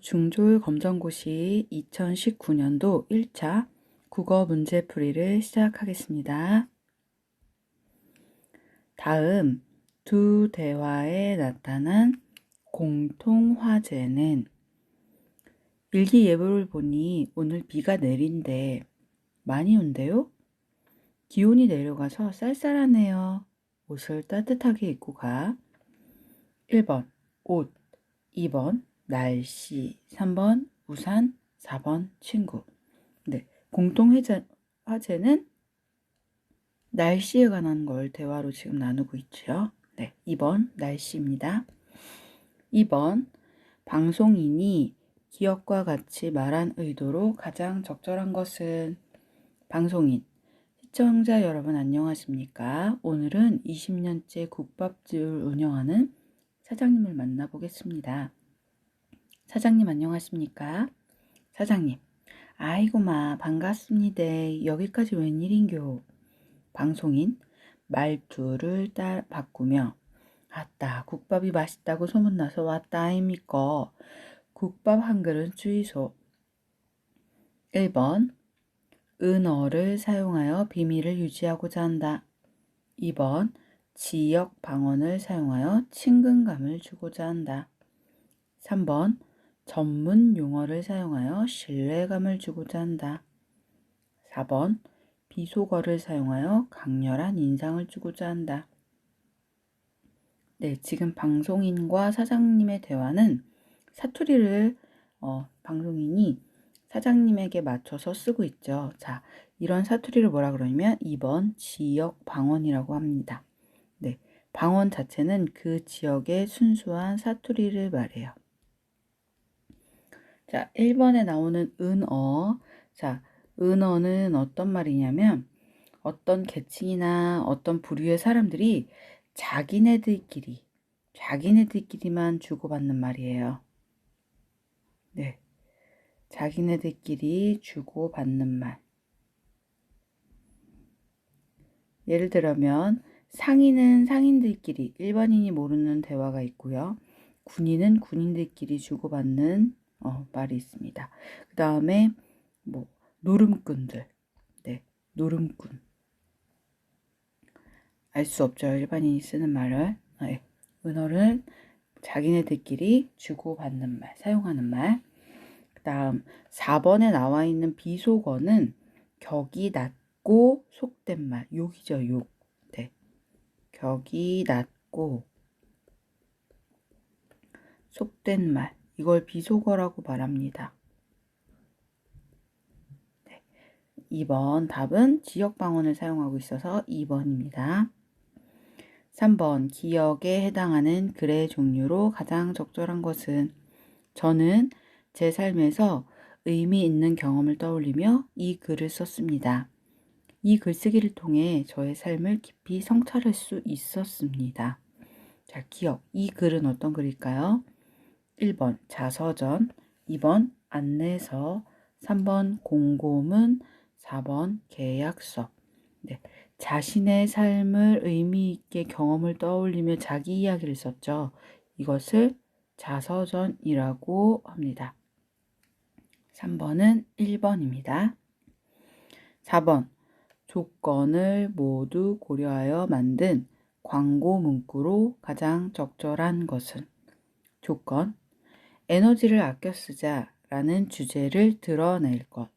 중졸 검정고시 2019년도 1차 국어 문제풀이를 시작하겠습니다. 다음 두 대화에 나타난 공통 화제는 일기예보를 보니 오늘 비가 내린대. 많이 온대요? 기온이 내려가서 쌀쌀하네요. 옷을 따뜻하게 입고 가. 1번 옷, 2번 날씨, 3번 우산, 4번 친구. 네, 공통 회자, 화제는 날씨에 관한 걸 대화로 지금 나누고 있죠. 네, 2번 날씨입니다. 2번 방송인이 기억과 같이 말한 의도로 가장 적절한 것은 방송인 시청자 여러분 안녕하십니까? 오늘은 20년째 국밥집을 운영하는 사장님을 만나보겠습니다. 사장님 안녕하십니까? 사장님, 아이고마 반갑습니다. 여기까지 웬일인교? 방송인 말투를 따 바꾸며 아따 국밥이 맛있다고 소문나서 왔다 아닙니까? 국밥 한 그릇 주이소. 1번 은어를 사용하여 비밀을 유지하고자 한다. 2번 지역 방언을 사용하여 친근감을 주고자 한다. 3번 전문 용어를 사용하여 신뢰감을 주고자 한다. 4번 비속어를 사용하여 강렬한 인상을 주고자 한다. 네, 지금 방송인과 사장님의 대화는 사투리를 어, 방송인이 사장님에게 맞춰서 쓰고 있죠. 자, 이런 사투리를 뭐라 그러냐면 2번 지역 방언이라고 합니다. 네, 방언 자체는 그 지역의 순수한 사투리를 말해요. 자, 1번에 나오는 은어. 자, 은어는 어떤 말이냐면 어떤 계층이나 어떤 부류의 사람들이 자기네들끼리, 자기네들끼리만 주고받는 말이에요. 네. 자기네들끼리 주고받는 말. 예를 들면 상인은 상인들끼리 일반인이 모르는 대화가 있고요. 군인은 군인들끼리 주고받는 어, 말이 있습니다. 그 다음에 뭐 노름꾼들, 네, 노름꾼. 알 수 없죠. 일반인이 쓰는 말을. 네, 은어를 자기네들끼리 주고받는 말, 사용하는 말. 그 다음 4번에 나와 있는 비속어는 격이 낮고 속된 말, 욕이죠, 욕. 네. 격이 낮고 속된 말. 이걸 비속어라고 말합니다. 네. 2번 답은 지역 방언을 사용하고 있어서 2번입니다. 3번 기억에 해당하는 글의 종류로 가장 적절한 것은 저는 제 삶에서 의미 있는 경험을 떠올리며 이 글을 썼습니다. 이 글쓰기를 통해 저의 삶을 깊이 성찰할 수 있었습니다. 자, 기억. 이 글은 어떤 글일까요? 1번 자서전, 2번 안내서, 3번 공고문, 4번 계약서. 네. 자신의 삶을 의미 있게 경험을 떠올리며 자기 이야기를 썼죠. 이것을 자서전이라고 합니다. 3번은 1번입니다. 4번 조건을 모두 고려하여 만든 광고 문구로 가장 적절한 것은 조건 에너지를 아껴 쓰자라는 주제를 드러낼 것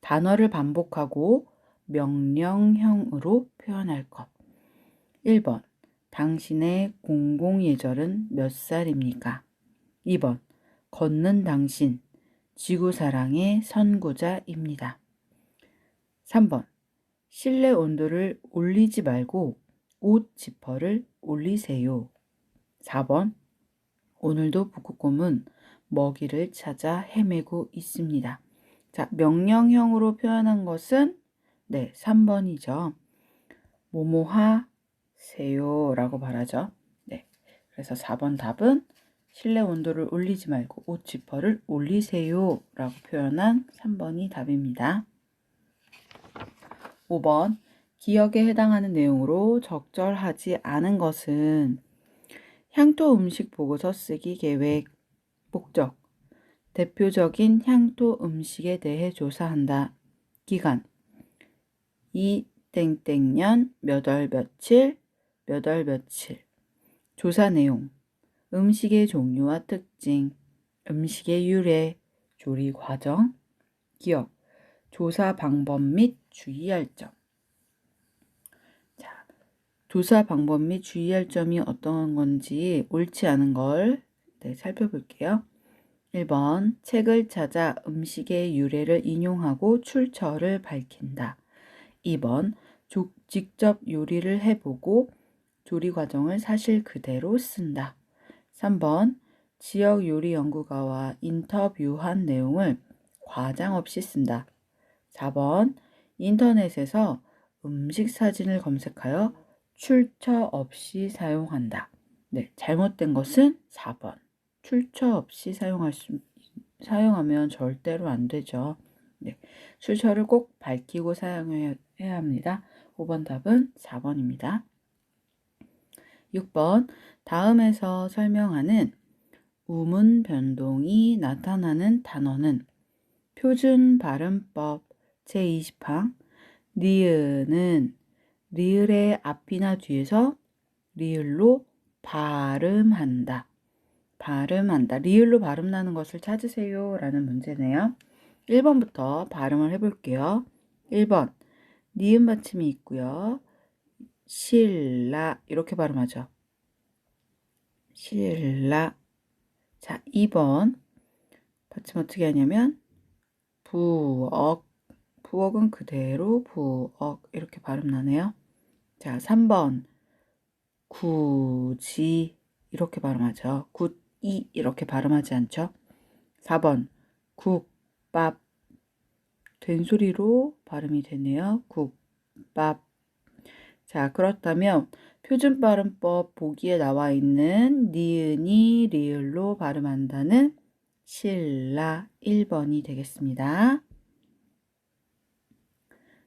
단어를 반복하고 명령형으로 표현할 것 1번 당신의 공공예절은 몇 살입니까? 2번 걷는 당신 지구사랑의 선구자입니다. 3번 실내 온도를 올리지 말고 옷 지퍼를 올리세요. 4번 오늘도 북극곰은 먹이를 찾아 헤매고 있습니다. 자, 명령형으로 표현한 것은 네, 3번이죠. 모모하 세요 라고 말하죠. 네, 그래서 4번 답은 실내 온도를 올리지 말고 옷 지퍼를 올리세요 라고 표현한 3번이 답입니다. 5번 기억에 해당하는 내용으로 적절하지 않은 것은 향토 음식 보고서 쓰기 계획 목적. 대표적인 향토 음식에 대해 조사한다. 기간. 이 땡땡년 몇 월 며칠 몇 월 며칠. 조사 내용. 음식의 종류와 특징. 음식의 유래 조리 과정 기억 조사 방법 및 주의할 점. 자, 조사 방법 및 주의할 점이 어떤 건지 옳지 않은 걸 네, 살펴볼게요. 1번 책을 찾아 음식의 유래를 인용하고 출처를 밝힌다. 2번 조- 직접 요리를 해보고 조리 과정을 사실 그대로 쓴다. 3번 지역 요리 연구가와 인터뷰한 내용을 과장 없이 쓴다. 4번 인터넷에서 음식 사진을 검색하여 출처 없이 사용한다. 네, 잘못된 것은 4번. 출처 없이 사용할 수, 사용하면 절대로 안 되죠. 네, 출처를 꼭 밝히고 사용해야 해야 합니다. 5번 답은 4번입니다. 6번 다음에서 설명하는 우문 변동이 나타나는 단어는 표준 발음법 제20항 리을은 리을의 앞이나 뒤에서 리을로 발음한다. 발음한다. 리을로 발음 나는 것을 찾으세요. 라는 문제네요. 1번부터 발음을 해볼게요. 1번 니은 받침이 있고요. 신라 이렇게 발음하죠. 신라 자 2번 받침 어떻게 하냐면 부엌 부엌은 그대로 부엌 이렇게 발음 나네요. 자 3번 굳이 이렇게 발음하죠. 굿이 이렇게 발음하지 않죠. 4번 국밥 된소리로 발음이 되네요. 국밥. 자, 그렇다면 표준 발음법 보기에 나와 있는 니은이 리을로 발음한다는 신라 1번이 되겠습니다.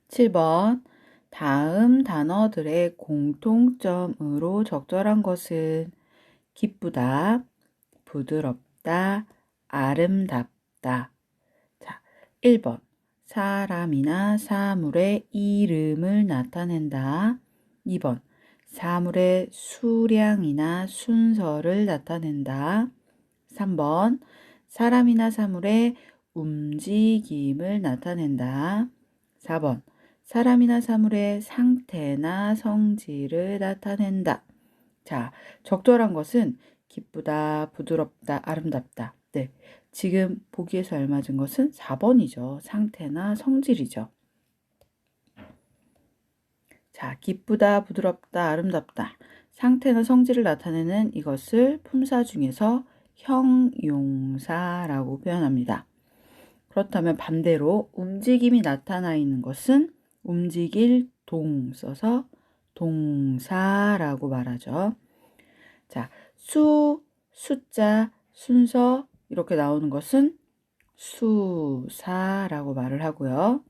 7번 다음 단어들의 공통점으로 적절한 것은 기쁘다, 부드럽다, 아름답다. 자, 1번 사람이나 사물의 이름을 나타낸다. 2번 사물의 수량이나 순서를 나타낸다. 3번 사람이나 사물의 움직임을 나타낸다. 4번 사람이나 사물의 상태나 성질을 나타낸다. 자, 적절한 것은 기쁘다, 부드럽다, 아름답다. 네. 지금 보기에서 알맞은 것은 4번이죠. 상태나 성질이죠. 자, 기쁘다, 부드럽다, 아름답다. 상태나 성질을 나타내는 이것을 품사 중에서 형용사라고 표현합니다. 그렇다면 반대로 움직임이 나타나 있는 것은 움직일 동 써서 동사라고 말하죠. 자, 수, 숫자, 순서 이렇게 나오는 것은 수사라고 말을 하고요.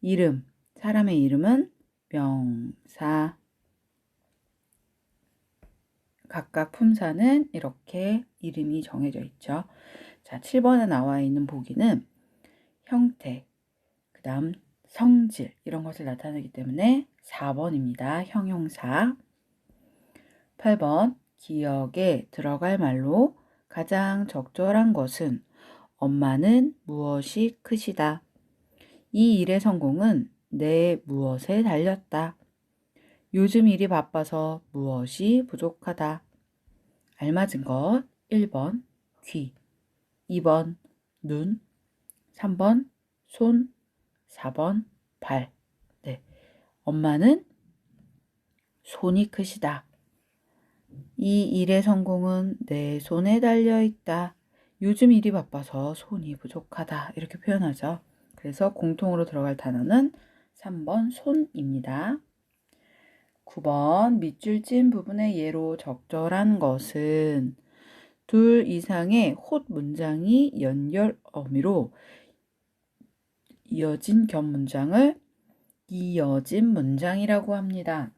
이름, 사람의 이름은 명사. 각각 품사는 이렇게 이름이 정해져 있죠. 자, 7번에 나와 있는 보기는 형태, 그 다음 성질 이런 것을 나타내기 때문에 4번입니다. 형용사. 8번 기억에 들어갈 말로 가장 적절한 것은 엄마는 무엇이 크시다. 이 일의 성공은 내 무엇에 달렸다. 요즘 일이 바빠서 무엇이 부족하다. 알맞은 것 1번 귀, 2번 눈, 3번 손, 4번 발. 네. 엄마는 손이 크시다. 이 일의 성공은 내 손에 달려 있다. 요즘 일이 바빠서 손이 부족하다. 이렇게 표현하죠. 그래서 공통으로 들어갈 단어는 3번 손입니다. 9번 밑줄 찐 부분의 예로 적절한 것은 둘 이상의 홑 문장이 연결 어미로 이어진 겹 문장을 이어진 문장이라고 합니다.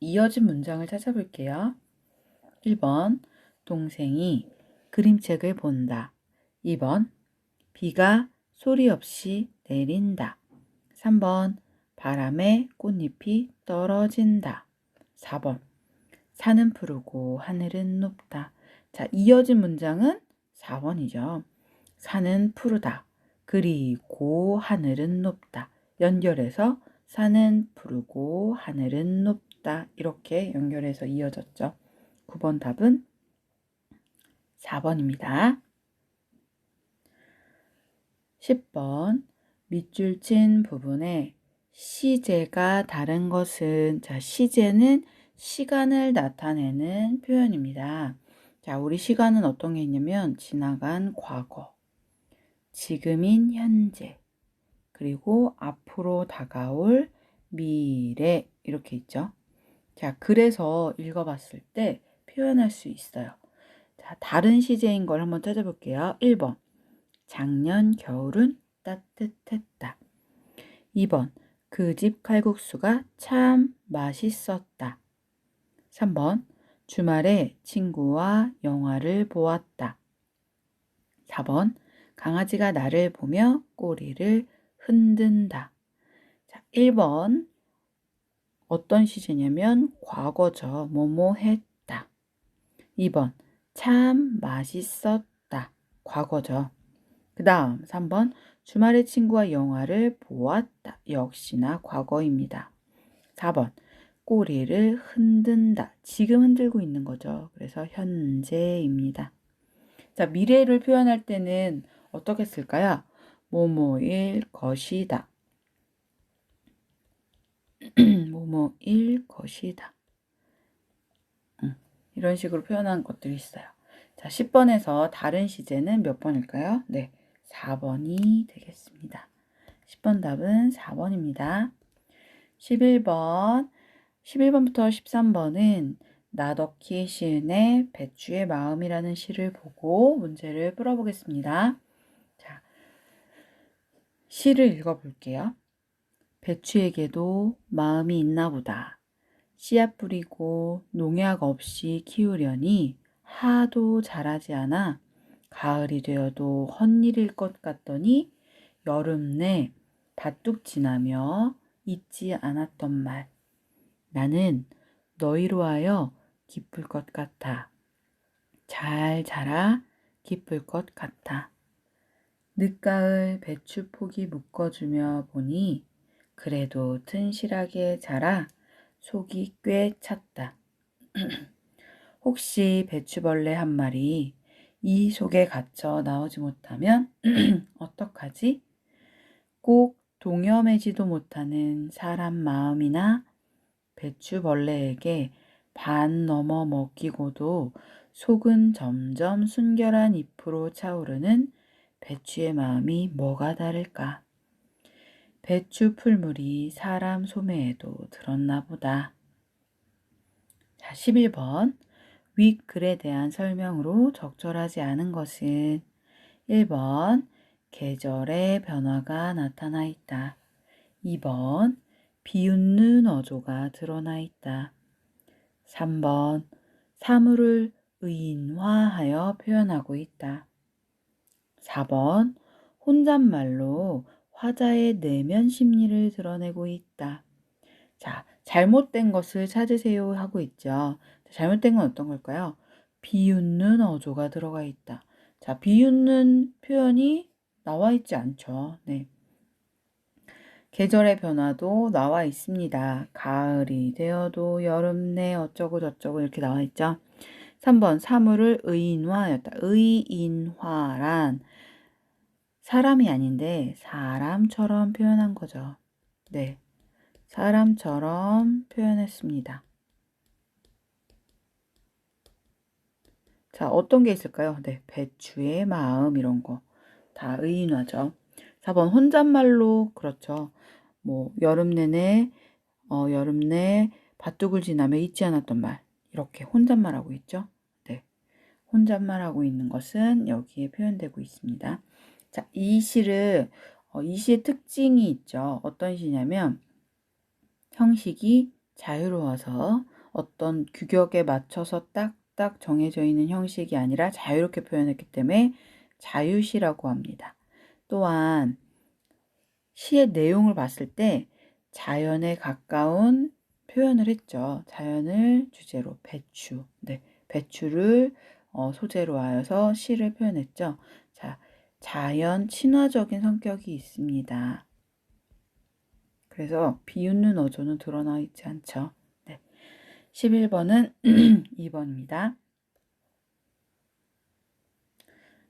이어진 문장을 찾아볼게요. 1번 동생이 그림책을 본다. 2번 비가 소리 없이 내린다. 3번 바람에 꽃잎이 떨어진다. 4번 산은 푸르고 하늘은 높다. 자, 이어진 문장은 4번이죠. 산은 푸르다. 그리고 하늘은 높다. 연결해서 산은 푸르고 하늘은 높다. 이렇게 연결해서 이어졌죠. 9번 답은 4번입니다. 10번 밑줄 친 부분에 시제가 다른 것은 자 시제는 시간을 나타내는 표현입니다. 자 우리 시간은 어떤 게 있냐면 지나간 과거, 지금인 현재, 그리고 앞으로 다가올 미래 이렇게 있죠. 자 그래서 읽어봤을 때 표현할 수 있어요. 자 다른 시제인 걸 한번 찾아볼게요. 1번 작년 겨울은 따뜻했다. 2번 그 집 칼국수가 참 맛있었다. 3번 주말에 친구와 영화를 보았다. 4번 강아지가 나를 보며 꼬리를 흔든다. 자, 1번 어떤 시제냐면 과거죠. 뭐뭐 했다. 2번 참 맛있었다. 과거죠. 그 다음 3번 주말에 친구와 영화를 보았다. 역시나 과거입니다. 4번 꼬리를 흔든다. 지금 흔들고 있는 거죠. 그래서 현재입니다. 자, 미래를 표현할 때는 어떻게 쓸까요? 뭐뭐일 것이다. 뭐뭐일 것이다. 음, 이런 식으로 표현한 것들이 있어요. 자, 10번에서 다른 시제는 몇 번일까요? 네, 4번이 되겠습니다. 10번 답은 4번입니다. 11번, 11번부터 13번은 나덕희 시인의 배추의 마음이라는 시를 보고 문제를 풀어보겠습니다. 자, 시를 읽어볼게요. 배추에게도 마음이 있나 보다. 씨앗 뿌리고 농약 없이 키우려니 하도 자라지 않아 가을이 되어도 헛일일 것 같더니 여름 내 바뚝 지나며 잊지 않았던 말. 나는 너희로 하여 기쁠 것 같아. 잘 자라 기쁠 것 같아. 늦가을 배추 포기 묶어주며 보니 그래도 튼실하게 자라 속이 꽤 찼다. 혹시 배추벌레 한 마리 이 속에 갇혀 나오지 못하면 어떡하지? 꼭 동염해지도 못하는 사람 마음이나 배추벌레에게 반 넘어 먹히고도 속은 점점 순결한 잎으로 차오르는 배추의 마음이 뭐가 다를까? 배추 풀물이 사람 소매에도 들었나 보다. 자, 11번. 윗글에 대한 설명으로 적절하지 않은 것은 1번 계절의 변화가 나타나 있다. 2번 비웃는 어조가 드러나 있다. 3번 사물을 의인화하여 표현하고 있다. 4번 혼잣말로 화자의 내면 심리를 드러내고 있다. 자, 잘못된 것을 찾으세요 하고 있죠. 잘못된 건 어떤 걸까요? 비웃는 어조가 들어가 있다. 자, 비웃는 표현이 나와 있지 않죠. 네. 계절의 변화도 나와 있습니다. 가을이 되어도 여름 내 어쩌고 저쩌고 이렇게 나와 있죠. 3번 사물을 의인화였다. 의인화란 사람이 아닌데 사람처럼 표현한 거죠. 네. 사람처럼 표현했습니다. 자, 어떤 게 있을까요? 네, 배추의 마음 이런 거. 다 의인화죠. 4번 혼잣말로 그렇죠. 뭐 여름 내내 어, 여름 내 밭둑을 지나며 잊지 않았던 말. 이렇게 혼잣말하고 있죠. 네. 혼잣말하고 있는 것은 여기에 표현되고 있습니다. 자, 이 시를 어, 이 시의 특징이 있죠. 어떤 시냐면 형식이 자유로워서 어떤 규격에 맞춰서 딱딱 정해져 있는 형식이 아니라 자유롭게 표현했기 때문에 자유시라고 합니다. 또한 시의 내용을 봤을 때 자연에 가까운 표현을 했죠. 자연을 주제로 배추, 네, 배추를 어, 소재로 하여서 시를 표현했죠. 자, 자연 친화적인 성격이 있습니다. 그래서 비웃는 어조는 드러나 있지 않죠. 네. 11번은 2번입니다.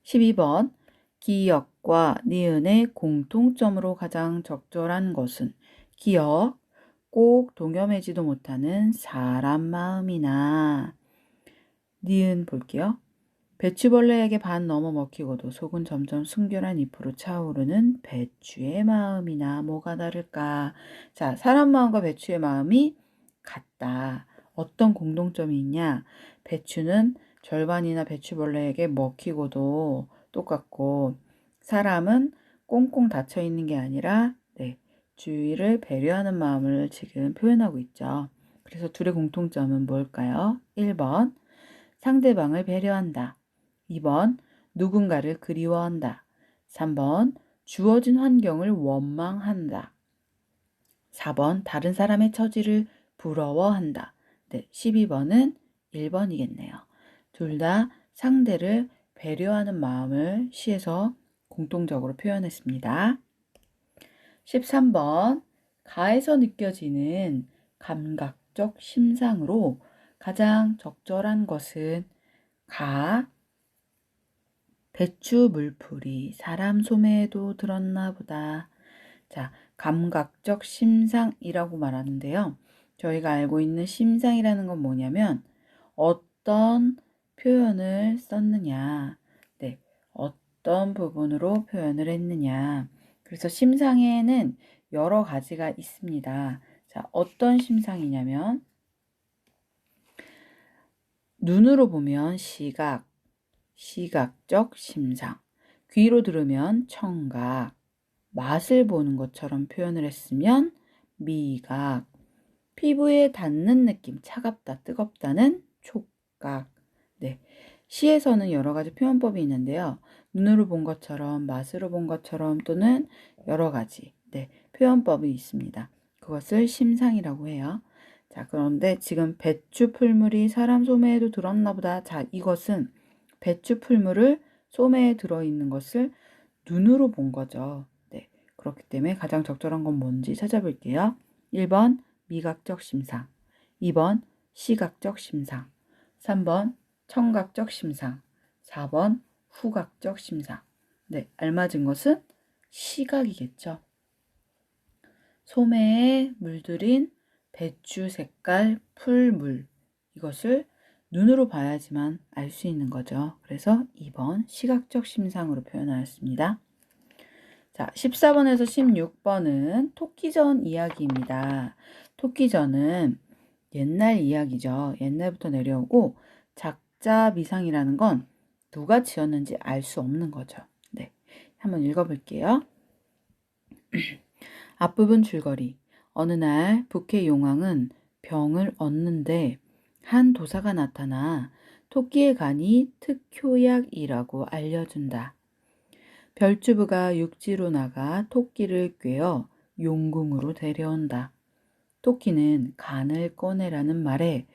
12번 기역과 니은의 공통점으로 가장 적절한 것은 기역, 꼭 동염하지도 못하는 사람 마음이나 니은 볼게요. 배추벌레에게 반 넘어 먹히고도 속은 점점 순결한 잎으로 차오르는 배추의 마음이나 뭐가 다를까? 자, 사람 마음과 배추의 마음이 같다. 어떤 공동점이 있냐? 배추는 절반이나 배추벌레에게 먹히고도 똑같고 사람은 꽁꽁 닫혀 있는 게 아니라 네, 주위를 배려하는 마음을 지금 표현하고 있죠. 그래서 둘의 공통점은 뭘까요? 1번 상대방을 배려한다. 2번 누군가를 그리워한다. 3번 주어진 환경을 원망한다. 4번 다른 사람의 처지를 부러워한다. 네, 12번은 1번이겠네요. 둘 다 상대를 배려하는 마음을 시에서 공통적으로 표현했습니다. 13번 가에서 느껴지는 감각적 심상으로 가장 적절한 것은 가 배추 물풀이 사람 소매에도 들었나 보다. 자, 감각적 심상이라고 말하는데요. 저희가 알고 있는 심상이라는 건 뭐냐면 어떤 표현을 썼느냐, 네, 어떤 부분으로 표현을 했느냐. 그래서 심상에는 여러 가지가 있습니다. 자, 어떤 심상이냐면 눈으로 보면 시각, 시각적 심상, 귀로 들으면 청각, 맛을 보는 것처럼 표현을 했으면 미각, 피부에 닿는 느낌, 차갑다, 뜨겁다는 촉각. 네. 시에서는 여러 가지 표현법이 있는데요. 눈으로 본 것처럼, 맛으로 본 것처럼 또는 여러 가지 네, 표현법이 있습니다. 그것을 심상이라고 해요. 자, 그런데 지금 배추 풀물이 사람 소매에도 들었나 보다. 자, 이것은 배추 풀물을 소매에 들어있는 것을 눈으로 본 거죠. 네. 그렇기 때문에 가장 적절한 건 뭔지 찾아볼게요. 1번 미각적 심상, 2번 시각적 심상, 3번 청각적 심상, 4번 후각적 심상. 네, 알맞은 것은 시각이겠죠. 소매에 물들인 배추 색깔 풀물 이것을 눈으로 봐야지만 알 수 있는 거죠. 그래서 2번 시각적 심상으로 표현하였습니다. 자, 14번에서 16번은 토끼전 이야기입니다. 토끼전은 옛날 이야기죠. 옛날부터 내려오고 작자 미상이라는 건 누가 지었는지 알 수 없는 거죠. 네. 한번 읽어볼게요. 앞부분 줄거리. 어느 날 북해 용왕은 병을 얻는데 한 도사가 나타나 토끼의 간이 특효약이라고 알려준다. 별주부가 육지로 나가 토끼를 꿰어 용궁으로 데려온다. 토끼는 간을 꺼내라는 말에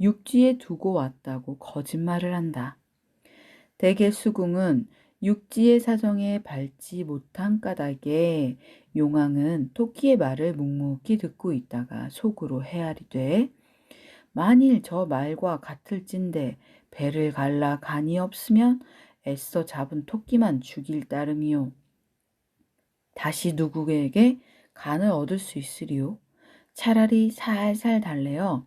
육지에 두고 왔다고 거짓말을 한다. 대개 수궁은 육지의 사정에 밟지 못한 까닭에 용왕은 토끼의 말을 묵묵히 듣고 있다가 속으로 헤아리되 만일 저 말과 같을진데 배를 갈라 간이 없으면 애써 잡은 토끼만 죽일 따름이요. 다시 누구에게 간을 얻을 수 있으리요? 차라리 살살 달래어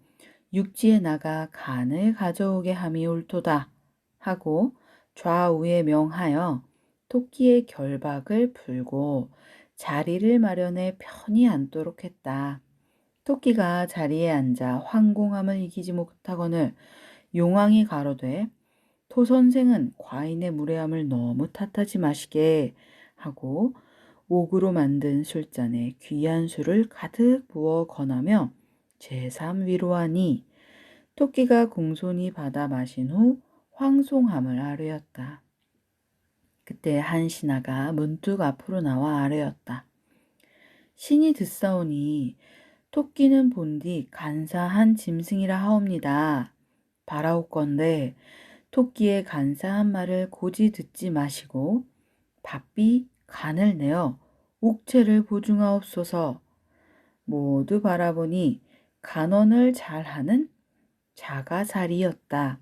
육지에 나가 간을 가져오게 함이 옳도다 하고 좌우에 명하여 토끼의 결박을 풀고 자리를 마련해 편히 앉도록 했다. 토끼가 자리에 앉아 황공함을 이기지 못하거늘 용왕이 가로되 토 선생은 과인의 무례함을 너무 탓하지 마시게 하고 옥으로 만든 술잔에 귀한 술을 가득 부어 건하며 제삼 위로하니 토끼가 공손히 받아 마신 후 황송함을 아뢰었다. 그때 한 신하가 문득 앞으로 나와 아뢰었다. 신이 듣사오니 토끼는 본디 간사한 짐승이라 하옵니다. 바라옵건대 토끼의 간사한 말을 고지 듣지 마시고 바삐 간을 내어 옥체를 보증하옵소서. 모두 바라보니 간언을 잘하는 자가살이었다.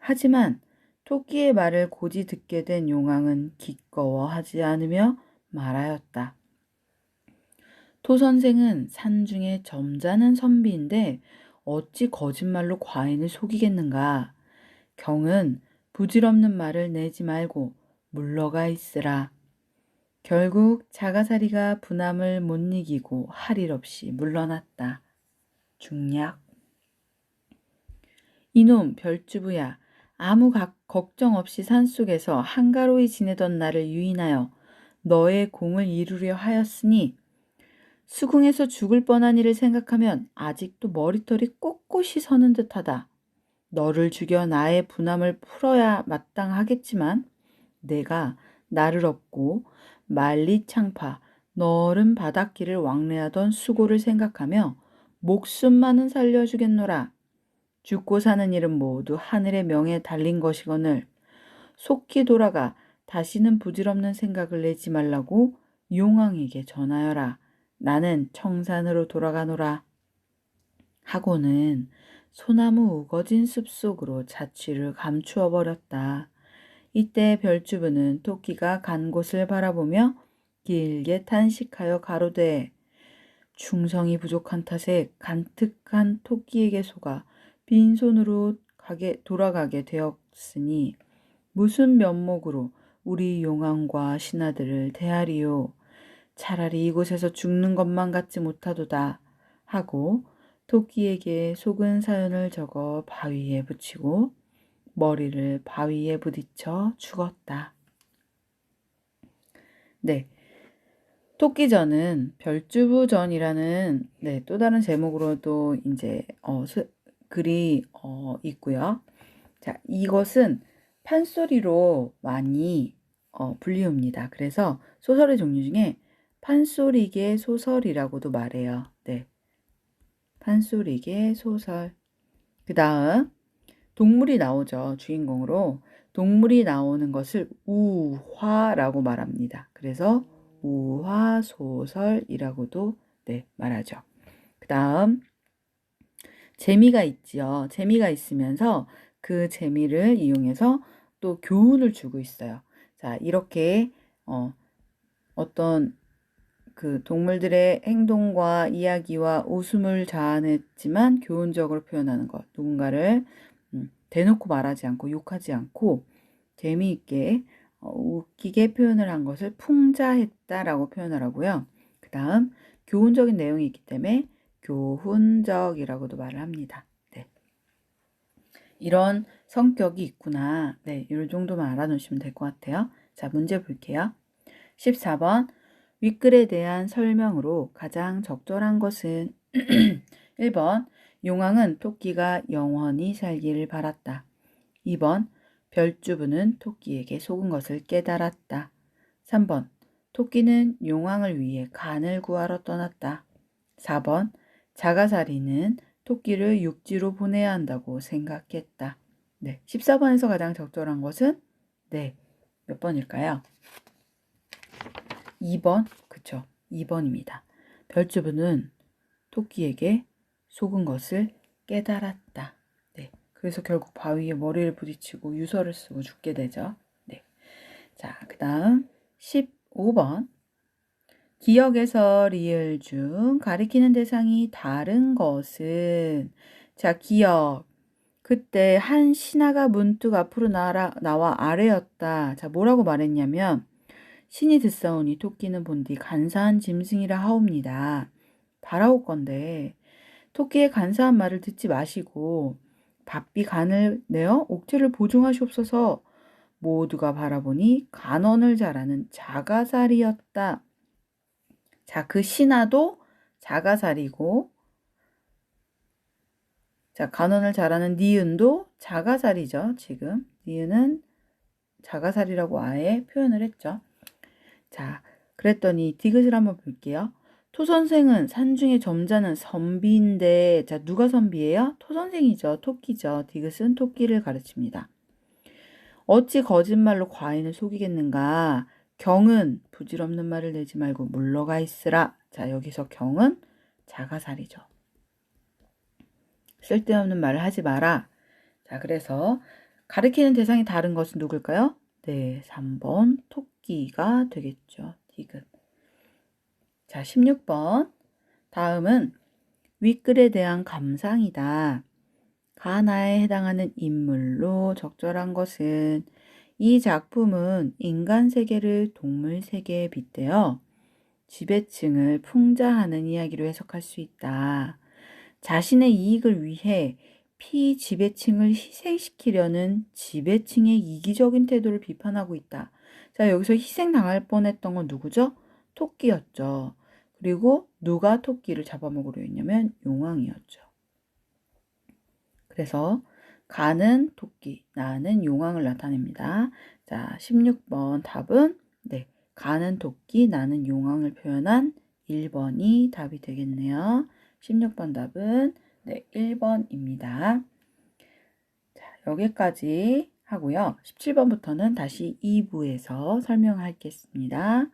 하지만 토끼의 말을 고지 듣게 된 용왕은 기꺼워하지 않으며 말하였다. 토 선생은 산중에 점잖은 선비인데 어찌 거짓말로 과인을 속이겠는가? 경은 부질없는 말을 내지 말고 물러가 있으라. 결국 자가사리가 분함을 못 이기고 할 일 없이 물러났다. 중략 이놈 별주부야 아무 걱정 없이 산속에서 한가로이 지내던 나를 유인하여 너의 공을 이루려 하였으니 수궁에서 죽을 뻔한 일을 생각하면 아직도 머리털이 꼿꼿이 서는 듯하다. 너를 죽여 나의 분함을 풀어야 마땅하겠지만 내가 나를 업고 만리창파 너른 바닷길을 왕래하던 수고를 생각하며 목숨만은 살려주겠노라. 죽고 사는 일은 모두 하늘의 명에 달린 것이거늘 속히 돌아가 다시는 부질없는 생각을 내지 말라고 용왕에게 전하여라. 나는 청산으로 돌아가노라. 하고는 소나무 우거진 숲속으로 자취를 감추어 버렸다. 이때 별주부는 토끼가 간 곳을 바라보며 길게 탄식하여 가로되 충성이 부족한 탓에 간특한 토끼에게 속아 빈손으로 가게 돌아가게 되었으니 무슨 면목으로 우리 용왕과 신하들을 대하리요. 차라리 이곳에서 죽는 것만 같지 못하도다 하고 토끼에게 속은 사연을 적어 바위에 붙이고 머리를 바위에 부딪혀 죽었다. 네. 토끼전은 별주부전이라는 네, 또 다른 제목으로도 이제 어, 스, 글이 어, 있고요. 자, 이것은 판소리로 많이 어, 불리웁니다. 그래서 소설의 종류 중에 판소리계 소설이라고도 말해요. 네. 판소리계 소설. 그 다음, 동물이 나오죠. 주인공으로. 동물이 나오는 것을 우화라고 말합니다. 그래서 우화 소설이라고도 네, 말하죠. 그 다음, 재미가 있지요. 재미가 있으면서 그 재미를 이용해서 또 교훈을 주고 있어요. 자, 이렇게 어, 어떤 그 동물들의 행동과 이야기와 웃음을 자아냈지만 교훈적으로 표현하는 것. 누군가를 음, 대놓고 말하지 않고 욕하지 않고 재미있게 어, 웃기게 표현을 한 것을 풍자했다라고 표현을 하고요. 그 다음 교훈적인 내용이 있기 때문에 교훈적이라고도 말을 합니다. 네. 이런 성격이 있구나. 네, 이 정도만 알아놓으시면 될 것 같아요. 자, 문제 볼게요. 14번 윗글에 대한 설명으로 가장 적절한 것은 1번 용왕은 토끼가 영원히 살기를 바랐다. 2번 별주부는 토끼에게 속은 것을 깨달았다. 3번 토끼는 용왕을 위해 간을 구하러 떠났다. 4번 자가살이는 토끼를 육지로 보내야 한다고 생각했다. 네, 14번에서 가장 적절한 것은 네, 몇 번일까요? 2번, 그쵸. 2번입니다. 별주부는 토끼에게 속은 것을 깨달았다. 네. 그래서 결국 바위에 머리를 부딪히고 유서를 쓰고 죽게 되죠. 네. 자, 그 다음 15번. 기억에서 리을 중 가리키는 대상이 다른 것은 자 기억 그때 한 신하가 문득 앞으로 나와 아래였다. 자 뭐라고 말했냐면 신이 듣사오니 토끼는 본디 간사한 짐승이라 하옵니다. 바라올 건데 토끼의 간사한 말을 듣지 마시고 바삐 간을 내어 옥체를 보증하시옵소서 모두가 바라보니 간언을 잘하는 자가살이었다. 자, 그 신하도 자가살이고, 자, 간언을 잘하는 니은도 자가살이죠, 지금. 니은은 자가살이라고 아예 표현을 했죠. 자, 그랬더니 디귿을 한번 볼게요. 토 선생은 산중의 점자는 선비인데, 자, 누가 선비예요? 토 선생이죠. 토끼죠. 디귿은 토끼를 가르칩니다. 어찌 거짓말로 과인을 속이겠는가? 경은 부질없는 말을 내지 말고 물러가 있으라. 자, 여기서 경은 자가살이죠. 쓸데없는 말을 하지 마라. 자, 그래서 가리키는 대상이 다른 것은 누굴까요? 네, 3번 토끼 가 되겠죠. 디귿. 자, 16번. 다음은 윗글에 대한 감상이다. 가나에 해당하는 인물로 적절한 것은 이 작품은 인간 세계를 동물 세계에 빗대어 지배층을 풍자하는 이야기로 해석할 수 있다. 자신의 이익을 위해 피지배층을 희생시키려는 지배층의 이기적인 태도를 비판하고 있다. 자, 여기서 희생당할 뻔했던 건 누구죠? 토끼였죠. 그리고 누가 토끼를 잡아먹으려 했냐면 용왕이었죠. 그래서 가는 토끼, 나는 용왕을 나타냅니다. 자, 16번 답은 네, 가는 토끼, 나는 용왕을 표현한 1번이 답이 되겠네요. 16번 답은 네, 1번입니다. 자, 여기까지 하고요. 17번부터는 다시 2부에서 설명하겠습니다.